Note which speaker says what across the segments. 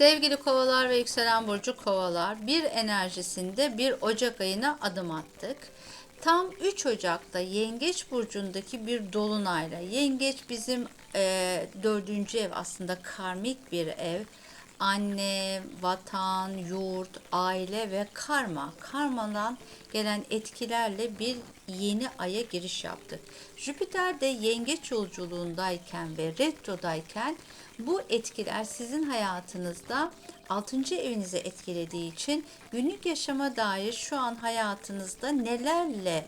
Speaker 1: Sevgili kovalar ve yükselen burcu kovalar bir enerjisinde bir Ocak ayına adım attık. Tam 3 Ocak'ta Yengeç burcundaki bir dolunayla Yengeç bizim e, dördüncü ev aslında karmik bir ev. Anne, vatan, yurt, aile ve karma. Karmadan gelen etkilerle bir yeni aya giriş yaptık. Jüpiter de yengeç yolculuğundayken ve retrodayken bu etkiler sizin hayatınızda 6. evinize etkilediği için günlük yaşama dair şu an hayatınızda nelerle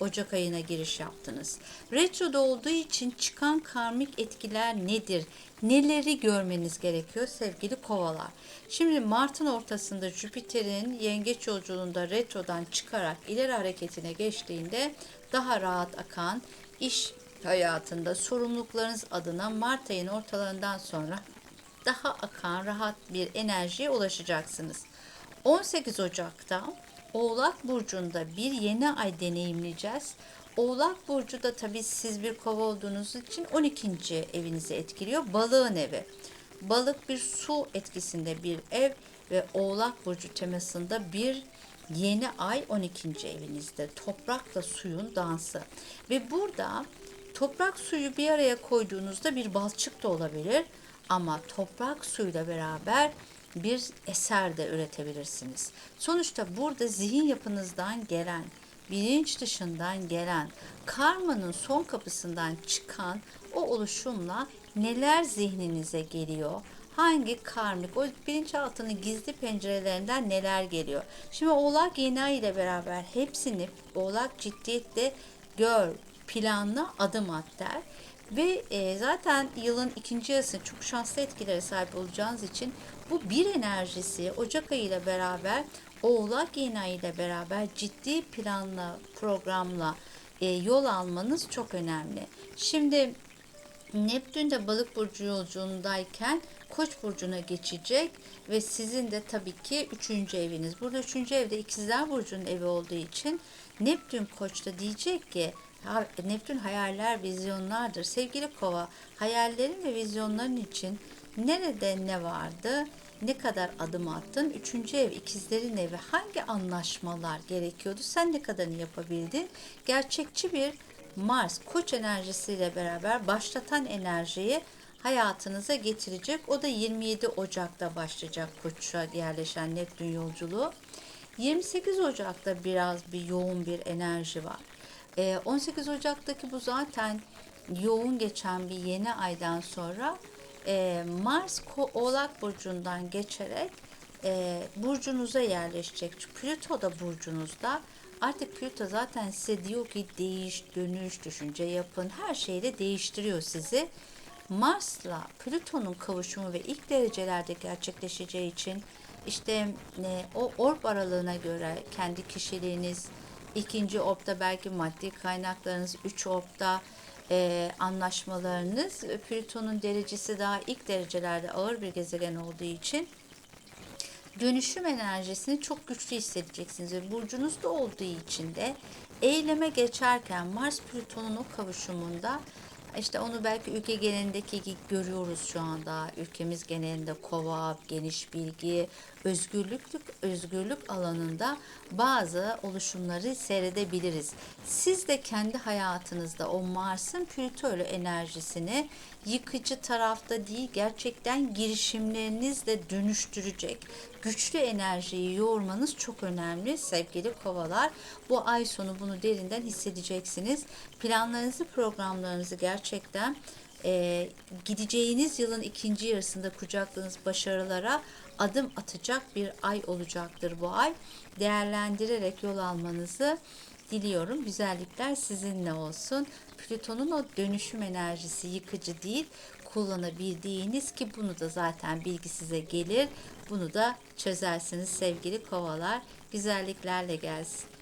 Speaker 1: Ocak ayına giriş yaptınız. Retroda olduğu için çıkan karmik etkiler nedir? Neleri görmeniz gerekiyor sevgili kovalar? Şimdi Mart'ın ortasında Jüpiter'in yengeç yolculuğunda retrodan çıkarak ileri hareketine geçtiğinde daha rahat akan iş hayatında sorumluluklarınız adına Mart ayının ortalarından sonra daha akan rahat bir enerjiye ulaşacaksınız. 18 Ocak'ta Oğlak Burcu'nda bir yeni ay deneyimleyeceğiz. Oğlak Burcu da tabii siz bir kova olduğunuz için 12. evinizi etkiliyor. Balığın evi. Balık bir su etkisinde bir ev ve Oğlak Burcu temasında bir yeni ay 12. evinizde. Toprakla suyun dansı. Ve burada toprak suyu bir araya koyduğunuzda bir balçık da olabilir. Ama toprak suyla beraber bir eser de üretebilirsiniz. Sonuçta burada zihin yapınızdan gelen, bilinç dışından gelen, karmanın son kapısından çıkan o oluşumla neler zihninize geliyor? Hangi karmik, o bilinçaltının gizli pencerelerinden neler geliyor? Şimdi Oğlak yeni ay ile beraber hepsini Oğlak ciddiyetle gör, planla adım at der. Ve e, zaten yılın ikinci yarısında çok şanslı etkilere sahip olacağınız için bu bir enerjisi Ocak ayı ile beraber Oğlak yeni ay ile beraber ciddi planla, programla e, yol almanız çok önemli. Şimdi Neptün de balık burcu yolculuğundayken Koç burcuna geçecek ve sizin de tabii ki üçüncü eviniz. Burada üçüncü evde ikizler burcunun evi olduğu için Neptün Koç'ta diyecek ki Neptün hayaller, vizyonlardır. Sevgili kova, hayallerin ve vizyonların için nerede ne vardı, ne kadar adım attın, üçüncü ev, ikizlerin evi, hangi anlaşmalar gerekiyordu, sen ne kadarını yapabildin? Gerçekçi bir Mars, koç enerjisiyle beraber başlatan enerjiyi hayatınıza getirecek. O da 27 Ocak'ta başlayacak koça yerleşen Neptün yolculuğu. 28 Ocak'ta biraz bir yoğun bir enerji var. Ee, 18 Ocak'taki bu zaten yoğun geçen bir yeni aydan sonra e, Mars Oğlak Burcu'ndan geçerek e, burcunuza yerleşecek. Plüto da burcunuzda. Artık Plüto zaten size diyor ki değiş, dönüş, düşünce yapın. Her şeyde değiştiriyor sizi. Mars'la Plüton'un kavuşumu ve ilk derecelerde gerçekleşeceği için işte e, o orb aralığına göre kendi kişiliğiniz, ikinci orpta belki maddi kaynaklarınız, üç orpta e, anlaşmalarınız, Plüton'un derecesi daha ilk derecelerde ağır bir gezegen olduğu için dönüşüm enerjisini çok güçlü hissedeceksiniz. Ve burcunuzda olduğu için de eyleme geçerken Mars Plüton'un o kavuşumunda işte onu belki ülke genelindeki görüyoruz şu anda. Ülkemiz genelinde kova, geniş bilgi, özgürlük özgürlük alanında bazı oluşumları seyredebiliriz. Siz de kendi hayatınızda o Mars'ın Plüto'lu enerjisini yıkıcı tarafta değil gerçekten girişimlerinizle dönüştürecek güçlü enerjiyi yoğurmanız çok önemli sevgili kovalar. Bu ay sonu bunu derinden hissedeceksiniz. Planlarınızı, programlarınızı gerçekten e, gideceğiniz yılın ikinci yarısında kucakladığınız başarılara adım atacak bir ay olacaktır bu ay. Değerlendirerek yol almanızı diliyorum. Güzellikler sizinle olsun. Plüton'un o dönüşüm enerjisi yıkıcı değil, kullanabildiğiniz ki bunu da zaten bilgi size gelir. Bunu da çözersiniz sevgili kovalar. Güzelliklerle gelsin.